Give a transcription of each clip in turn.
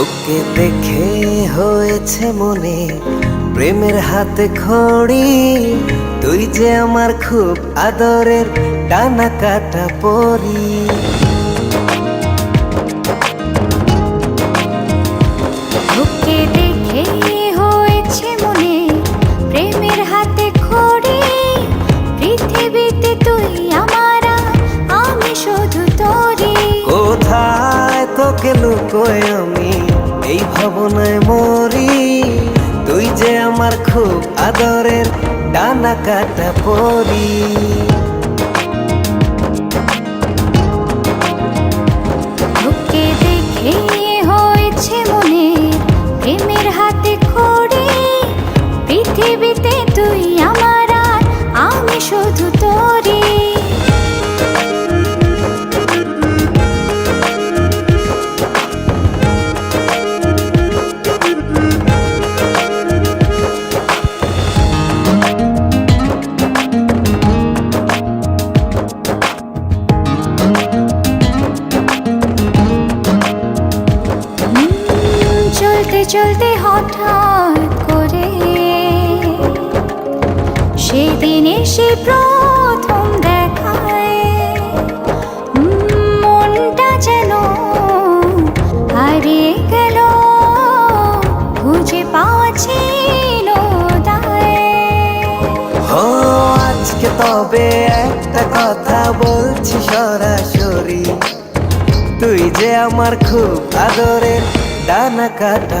তোকে দেখে হয়েছে মনে প্রেমের হাতে খড়ি। তুই যে আমার খুব আদরের ডানা কাটা পরি। তোকে দেখে হয়েছে মনে প্রেমের হাতে খড়ি। পৃথিবীতে তুই আমার আমি শুধু কোথায় তোকে লুকোয় আমি? এই ভাবনায় মরি তুই যে আমার খুব আদরের ডানা কাটা পরি। পৃথিবীতে তুই চলতে হঠাৎ করে। সেদিন এসে প্রথম দেখায় মনটা যেন হারিয়ে গেল। খুঁজে পাওয়াছিল আজকে তবে একটা কথা বলছি সরাসরি। তুই যে আমার খুব আদরের ডানা কাটা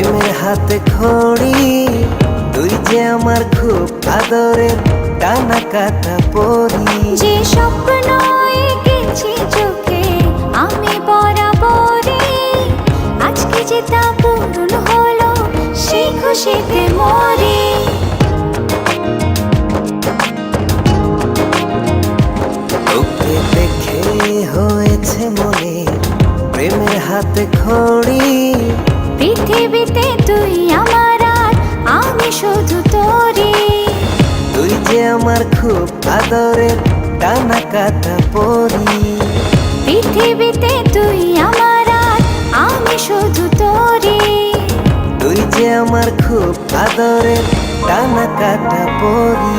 প্রেমের হাতে খড়ি তুই যে আমার খুব আদরের ডানা কাটা পরি। যে স্বপ্ন এঁকেছি চোখে আমি বরাবরই। আজকে যে তা পূরণ হলো সেই খুশিতে মরি। তোকে দেখে হয়েছে মনে প্রেমের হাতে খড়ি পৃথিবীতে তুই আমার আর, আমি শুধু তোরই। তুই যে আমার খুব আদরের ডানা কাটা পরি। পৃথিবীতে তুই আমার আর, আমি শুধু তোরই। তুই যে আমার খুব আদরের ডানা কাটা পরি।